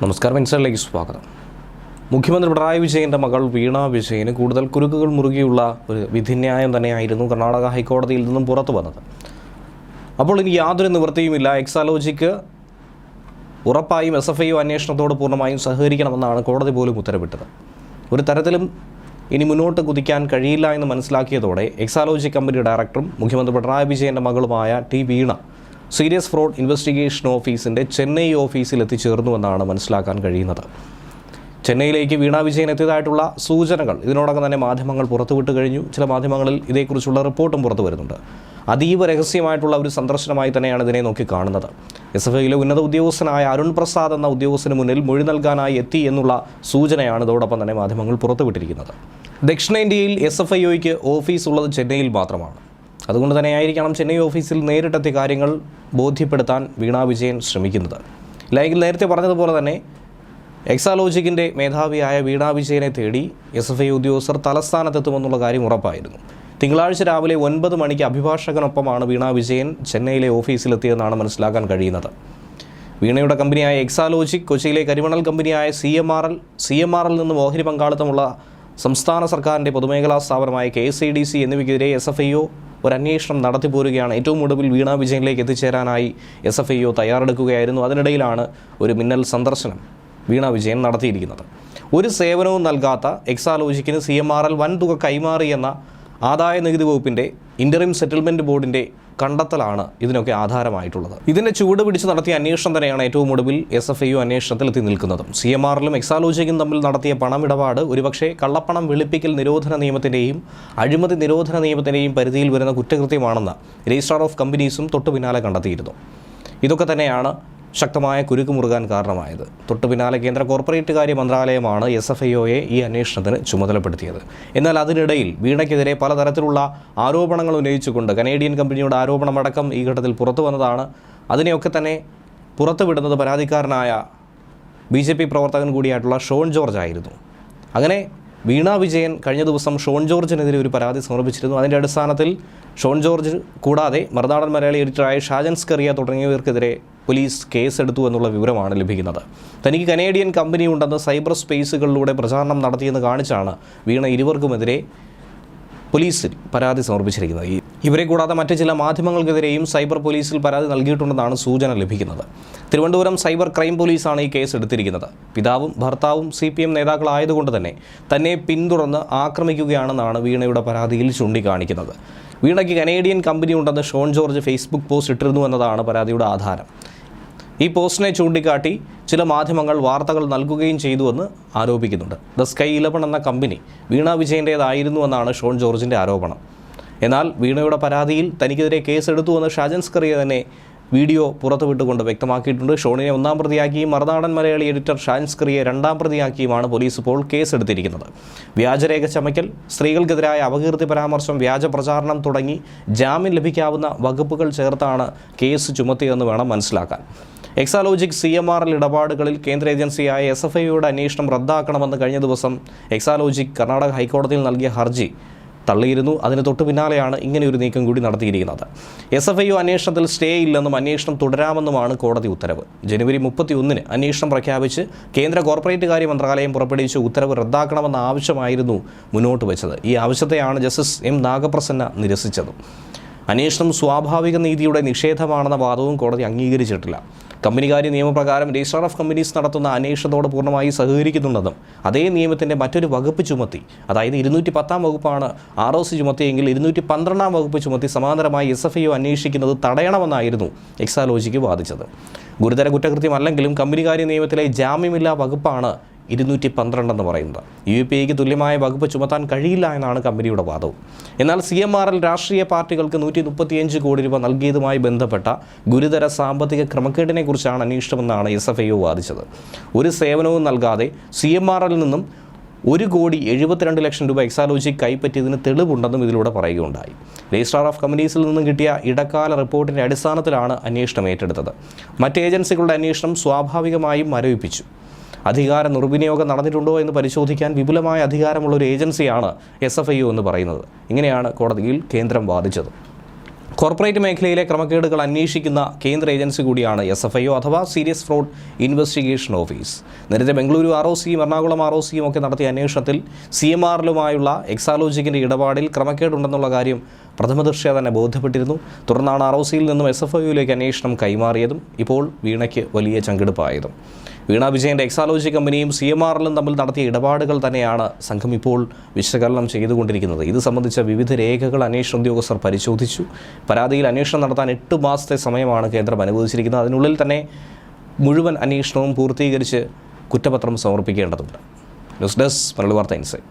നമസ്കാരം ഇൻസൈഡിലേക്ക് സ്വാഗതം. മുഖ്യമന്ത്രി പിണറായി വിജയന്റെ മകൾ വീണ വിജയന് കൂടുതൽ കുരുക്കുകൾ മുറുകിയുള്ള ഒരു വിധിന്യായം തന്നെയായിരുന്നു കർണാടക ഹൈക്കോടതിയിൽ നിന്നും പുറത്തു വന്നത്. അപ്പോൾ ഇനി യാതൊരു നിവൃത്തിയുമില്ല. എക്സാലോജിക്ക് ഉറപ്പായും എസ് എഫ് ഐ അന്വേഷണത്തോട് പൂർണമായും സഹകരിക്കണമെന്നാണ് കോടതി പോലും ഉത്തരവിട്ടത്. ഒരു തരത്തിലും ഇനി മുന്നോട്ട് കുതിക്കാൻ കഴിയില്ല എന്ന് മനസ്സിലാക്കിയതോടെ എക്സാലോജി കമ്പനി ഡയറക്ടറും മുഖ്യമന്ത്രി പിണറായി വിജയന്റെ മകളുമായ T Veena serious fraud investigation ഓഫീസിന്റെ ചെന്നൈ ഓഫീസിൽ എത്തിച്ചേർന്നുവെന്നാണ് മനസ്സിലാക്കാൻ കഴിയുന്നത്. ചെന്നൈയിലേക്ക് വീണ വിജയൻ എത്തിയതായിട്ടുള്ള സൂചനകൾ ഇതിനോടകം തന്നെ മാധ്യമങ്ങൾ പുറത്തുവിട്ട് കഴിഞ്ഞു. ചില മാധ്യമങ്ങളിൽ ഇതേക്കുറിച്ചുള്ള റിപ്പോർട്ടും പുറത്തു വരുന്നുണ്ട്. അതീവ രഹസ്യമായിട്ടുള്ള ഒരു സന്ദർശനമായി തന്നെയാണ് ഇതിനെ നോക്കി കാണുന്നത്. എസ് എഫ് ഐയിലെ ഉന്നത ഉദ്യോഗസ്ഥനായ അരുൺ പ്രസാദ് എന്ന ഉദ്യോഗസ്ഥന് മുന്നിൽ മൊഴി നൽകാനായി എത്തി എന്നുള്ള സൂചനയാണ് ഇതോടൊപ്പം തന്നെ മാധ്യമങ്ങൾ പുറത്തുവിട്ടിരിക്കുന്നത്. ദക്ഷിണേന്ത്യയിൽ എസ് എഫ് ഐ ഒയ്ക്ക് ഓഫീസ് ഉള്ളത് ചെന്നൈയിൽ മാത്രമാണ്. അതുകൊണ്ട് തന്നെ ആയിരിക്കണം ചെന്നൈ ഓഫീസിൽ നേരിട്ടെത്തിയ കാര്യങ്ങൾ ബോധ്യപ്പെടുത്താൻ വീണ വിജയൻ ശ്രമിക്കുന്നത്. ഇല്ലെങ്കിൽ നേരത്തെ പറഞ്ഞതുപോലെ തന്നെ എക്സാലോജിക്കിന്റെ മേധാവിയായ വീണ വിജയനെ തേടി എസ് എഫ് ഐ ഉദ്യോഗസ്ഥർ തലസ്ഥാനത്തെത്തുമെന്നുള്ള കാര്യം ഉറപ്പായിരുന്നു. തിങ്കളാഴ്ച രാവിലെ ഒൻപത് മണിക്ക് അഭിഭാഷകനൊപ്പമാണ് വീണ വിജയൻ ചെന്നൈയിലെ ഓഫീസിലെത്തിയതെന്നാണ് മനസ്സിലാക്കാൻ കഴിയുന്നത്. വീണയുടെ കമ്പനിയായ എക്സാലോജിക് കൊച്ചിയിലെ കരിമണൽ കമ്പനിയായ C M R L C M R L നിന്ന് ഓഹരി പങ്കാളിത്തമുള്ള സംസ്ഥാന സർക്കാരിന്റെ പൊതുമേഖലാ സ്ഥാപനമായ K S I D C എന്നിവയ്ക്കെതിരെ S F I O ഒരു അന്വേഷണം നടത്തി പോരുകയാണ്. ഏറ്റവും ഒടുവിൽ വീണ വിജയനിലേക്ക് എത്തിച്ചേരാനായി എസ് എഫ് ഐ ഒ തയ്യാറെടുക്കുകയായിരുന്നു. അതിനിടയിലാണ് ഒരു മിന്നൽ സന്ദർശനം വീണ വിജയൻ നടത്തിയിരിക്കുന്നത്. ഒരു സേവനവും നൽകാത്ത എക്സാലോജിക്കിന് സി എം ആർ എൽ വൻതുക കൈമാറിയെന്ന ആദായ നികുതി വകുപ്പിന്റെ ഇന്ററിം സെറ്റിൽമെന്റ് ബോർഡിന്റെ കണ്ടെത്തലാണ് ഇതിനൊക്കെ ആധാരമായിട്ടുള്ളത്. ഇതിന്റെ ചൂട് പിടിച്ച് നടത്തിയ അന്വേഷണം തന്നെയാണ് ഏറ്റവും ഒടുവിൽ എസ് എഫ് ഐ യു അന്വേഷണത്തിൽ എത്തി നിൽക്കുന്നതും. സി എം ആറിലും എക്സാലോജിക്കും തമ്മിൽ നടത്തിയ പണമിടപാട് ഒരുപക്ഷെ കള്ളപ്പണം വെളുപ്പിക്കൽ നിരോധന നിയമത്തിന്റെയും അഴിമതി നിരോധന നിയമത്തിന്റെയും പരിധിയിൽ വരുന്ന കുറ്റകൃത്യമാണെന്ന് രജിസ്ട്രാർ ഓഫ് കമ്പനീസും തൊട്ടു പിന്നാലെ കണ്ടെത്തിയിരുന്നു. ഇതൊക്കെ തന്നെയാണ് ശക്തമായ കുരുക്ക് മുറുകാൻ കാരണമായത്. തൊട്ടു പിന്നാലെ കേന്ദ്ര കോർപ്പറേറ്റ് കാര്യ മന്ത്രാലയമാണ് എസ് എഫ് ഐഒയെ ഈ അന്വേഷണത്തിന് ചുമതലപ്പെടുത്തിയത്. എന്നാൽ അതിനിടയിൽ വീണയ്ക്കെതിരെ പലതരത്തിലുള്ള ആരോപണങ്ങൾ ഉന്നയിച്ചുകൊണ്ട് കനേഡിയൻ കമ്പനിയുടെ ആരോപണമടക്കം ഈ ഘട്ടത്തിൽ പുറത്തു വന്നതാണ്. അതിനെയൊക്കെ തന്നെ പുറത്തുവിടുന്നത് പരാതിക്കാരനായ ബി ജെ പി പ്രവർത്തകൻ കൂടിയായിട്ടുള്ള ഷോൺ ജോർജ് ആയിരുന്നു. അങ്ങനെ വീണ വിജയൻ കഴിഞ്ഞ ദിവസം ഷോൺ ജോർജിനെതിരെ ഒരു പരാതി സമർപ്പിച്ചിരുന്നു. അതിന്റെ അടിസ്ഥാനത്തിൽ ഷോൺ ജോർജ് കൂടാതെ മറുനാടൻ മലയാളി എഡിറ്ററായ ഷാജൻ സ്കറിയ തുടങ്ങിയവർക്കെതിരെ പോലീസ് കേസെടുത്തു എന്നുള്ള വിവരമാണ് ലഭിക്കുന്നത്. തനിക്ക് കനേഡിയൻ കമ്പനി ഉണ്ടെന്ന് സൈബർ സ്പേസുകളിലൂടെ പ്രചാരണം നടത്തിയെന്ന് കാണിച്ചാണ് വീണ ഇരുവർക്കുമെതിരെ പോലീസിൽ പരാതി സമർപ്പിച്ചിരിക്കുന്നത്. ഇവരെ കൂടാതെ മറ്റ് ചില മാധ്യമങ്ങൾക്കെതിരെയും സൈബർ പോലീസിൽ പരാതി നൽകിയിട്ടുണ്ടെന്നാണ് സൂചന ലഭിക്കുന്നത്. തിരുവനന്തപുരം സൈബർ ക്രൈം പോലീസാണ് ഈ കേസ് എടുത്തിരിക്കുന്നത്. പിതാവും ഭർത്താവും സി പി എം നേതാക്കളായതുകൊണ്ട് തന്നെ തന്നെ പിന്തുടർന്ന് ആക്രമിക്കുകയാണെന്നാണ് വീണയുടെ പരാതിയിൽ ചൂണ്ടിക്കാണിക്കുന്നത്. വീണയ്ക്ക് കനേഡിയൻ കമ്പനി ഉണ്ടെന്ന് ഷോൺ ജോർജ് ഫേസ്ബുക്ക് പോസ്റ്റ് ഇട്ടിരുന്നു എന്നതാണ് പരാതിയുടെ ആധാരം. ഈ പോസ്റ്റിനെ ചൂണ്ടിക്കാട്ടി ചില മാധ്യമങ്ങൾ വാർത്തകൾ നൽകുകയും ചെയ്തുവെന്ന് ആരോപിക്കുന്നുണ്ട്. ദ സ്കൈ ഇലവൺ എന്ന കമ്പനി വീണ വിജയന്റേതായിരുന്നു എന്നാണ് ഷോൺ ജോർജിന്റെ ആരോപണം. എന്നാൽ വീണയുടെ പരാതിയിൽ തനിക്കെതിരെ കേസെടുത്തുവെന്ന് ഷാജൻ സ്കറിയ തന്നെ വീഡിയോ പുറത്തുവിട്ടുകൊണ്ട് വ്യക്തമാക്കിയിട്ടുണ്ട്. ഷോണിനെ ഒന്നാം പ്രതിയാക്കിയും മറുനാടൻ മലയാളി എഡിറ്റർ ഷാജൻ സ്കറിയെ രണ്ടാം പ്രതിയാക്കിയുമാണ് പോലീസ് ഇപ്പോൾ കേസെടുത്തിരിക്കുന്നത്. വ്യാജരേഖ ചമയ്ക്കൽ സ്ത്രീകൾക്കെതിരായ അപകീർത്തി പരാമർശം വ്യാജ പ്രചാരണം തുടങ്ങി ജാമ്യം ലഭിക്കാവുന്ന വകുപ്പുകൾ ചേർത്താണ് കേസ് ചുമത്തിയതെന്ന് വേണം മനസ്സിലാക്കാൻ. Exalogic C M R L ഇടപാടുകളിൽ കേന്ദ്ര ഏജൻസിയായ എസ് എഫ് ഐയുടെ അന്വേഷണം റദ്ദാക്കണമെന്ന് കഴിഞ്ഞ ദിവസം എക്സാലോജിക് കർണാടക ഹൈക്കോടതിയിൽ നൽകിയ ഹർജി തള്ളിയിരുന്നു. അതിന് തൊട്ടു പിന്നാലെയാണ് ഇങ്ങനെ ഒരു നീക്കം കൂടി നടത്തിയിരിക്കുന്നത്. എസ് എഫ് ഐ യു അന്വേഷണത്തിൽ സ്റ്റേ ഇല്ലെന്നും അന്വേഷണം തുടരാമെന്നുമാണ് കോടതി ഉത്തരവ്. ജനുവരി മുപ്പത്തി ഒന്നിന് അന്വേഷണം പ്രഖ്യാപിച്ച് കേന്ദ്ര കോർപ്പറേറ്റ് കാര്യ മന്ത്രാലയം പുറപ്പെടുവിച്ച ഉത്തരവ് റദ്ദാക്കണമെന്ന ആവശ്യമായിരുന്നു മുന്നോട്ട് വെച്ചത്. ഈ ആവശ്യത്തെയാണ് ജസ്റ്റിസ് എം നാഗപ്രസന്ന നിരസിച്ചത്. അന്വേഷണം സ്വാഭാവിക നീതിയുടെ നിഷേധമാണെന്ന വാദവും കോടതി അംഗീകരിച്ചിട്ടില്ല. കമ്പനികാര്യ നിയമപ്രകാരം രജിസ്ട്രാർ ഓഫ് കമ്പനീസ് നടത്തുന്ന അന്വേഷണത്തോട് പൂർണമായി സഹകരിക്കുന്നുണ്ടെന്നും അതേ നിയമത്തിന്റെ മറ്റൊരു വകുപ്പ് ചുമത്തി അതായത് ഇരുന്നൂറ്റി പത്താം വകുപ്പാണ് ആർ ഒ സി ചുമത്തിയെങ്കിൽ ഇരുന്നൂറ്റി പന്ത്രണ്ടാം വകുപ്പ് ചുമത്തി സമാന്തരമായി എസ് എഫ് ഐ അന്വേഷിക്കുന്നത് തടയണമെന്നായിരുന്നു എക്സാലോജിക്ക് വാദിച്ചത്. ഗുരുതര കുറ്റകൃത്യമല്ലെങ്കിലും കമ്പനികാര്യ നിയമത്തിലെ ജാമ്യമില്ലാ വകുപ്പാണ് ഇരുന്നൂറ്റി പന്ത്രണ്ടെന്ന് പറയുന്നത്. യു പി ഐക്ക് തുല്യമായ വകുപ്പ് ചുമത്താൻ കഴിയില്ല എന്നാണ് കമ്പനിയുടെ വാദവും. എന്നാൽ സി എം ആർ എൽ രാഷ്ട്രീയ പാർട്ടികൾക്ക് നൂറ്റി മുപ്പത്തിയഞ്ച് കോടി രൂപ നൽകിയതുമായി ബന്ധപ്പെട്ട ഗുരുതര സാമ്പത്തിക ക്രമക്കേടിനെക്കുറിച്ചാണ് അന്വേഷണമെന്നാണ് എസ് എഫ് ഐ ഒ വാദിച്ചത്. ഒരു സേവനവും നൽകാതെ സി എം ആർ എല്ലിൽ നിന്നും ഒരു കോടി എഴുപത്തിരണ്ട് ലക്ഷം രൂപ എക്സാലോജി കൈപ്പറ്റിയതിന് തെളിവുണ്ടെന്നും ഇതിലൂടെ പറയുകയുണ്ടായി. രജിസ്ട്രാർ ഓഫ് കമ്പനീസിൽ നിന്നും കിട്ടിയ ഇടക്കാല റിപ്പോർട്ടിന്റെ അടിസ്ഥാനത്തിലാണ് അന്വേഷണം ഏറ്റെടുത്തത്. മറ്റ് ഏജൻസികളുടെ അന്വേഷണം സ്വാഭാവികമായും മരവിപ്പിച്ചു. അധികാര നിർവിനിയോഗം നടന്നിട്ടുണ്ടോ എന്ന് പരിശോധിക്കാൻ വിപുലമായ അധികാരമുള്ള ഒരു ഏജൻസിയാണ് എസ് എഫ് ഐ എന്ന് പറയുന്നത്. ഇങ്ങനെയാണ് കോടതിയിൽ കേന്ദ്രം വാദിച്ചത്. കോർപ്പറേറ്റ് മേഖലയിലെ ക്രമക്കേടുകൾ അന്വേഷിക്കുന്ന കേന്ദ്ര ഏജൻസി കൂടിയാണ് എസ് എഫ് ഐ ഒ അഥവാ സീരിയസ് ഫ്രോഡ് ഇൻവെസ്റ്റിഗേഷൻ ഓഫീസ്. നേരത്തെ ബംഗളൂരു ആർ ഒ സിയും എറണാകുളം ആർ ഒ സിയും ഒക്കെ നടത്തിയ അന്വേഷണത്തിൽ സി എം ആറിലുമായുള്ള എക്സാലോജിക്കിന്റെ ഇടപാടിൽ ക്രമക്കേടുണ്ടെന്നുള്ള കാര്യം പ്രഥമദൃഷ്ട്യാ തന്നെ ബോധ്യപ്പെട്ടിരുന്നു. തുടർന്നാണ് ആർ ഒ സിയിൽ നിന്നും എസ് എഫ് ഐ യിലേക്ക് അന്വേഷണം കൈമാറിയതും ഇപ്പോൾ വീണയ്ക്ക് വലിയ ചങ്കെടുപ്പായതും. വീണ വിജയന്റെ എക്സാലോജി കമ്പനിയും സി എം ആറിലും തമ്മിൽ നടത്തിയ ഇടപാടുകൾ തന്നെയാണ് സംഘം ഇപ്പോൾ വിശകലനം ചെയ്തുകൊണ്ടിരിക്കുന്നത്. ഇത് സംബന്ധിച്ച വിവിധ രേഖകൾ അന്വേഷണ ഉദ്യോഗസ്ഥർ പരിശോധിച്ചു. പരാതിയിൽ അന്വേഷണം നടത്താൻ എട്ട് മാസത്തെ സമയമാണ് കേന്ദ്രം അനുവദിച്ചിരിക്കുന്നത്. അതിനുള്ളിൽ തന്നെ മുഴുവൻ അന്വേഷണവും പൂർത്തീകരിച്ച് കുറ്റപത്രം സമർപ്പിക്കേണ്ടതുണ്ട്. ന്യൂസ് ഡെസ്ക് മലയാളി വാർത്ത ഇൻസൈറ്റ്.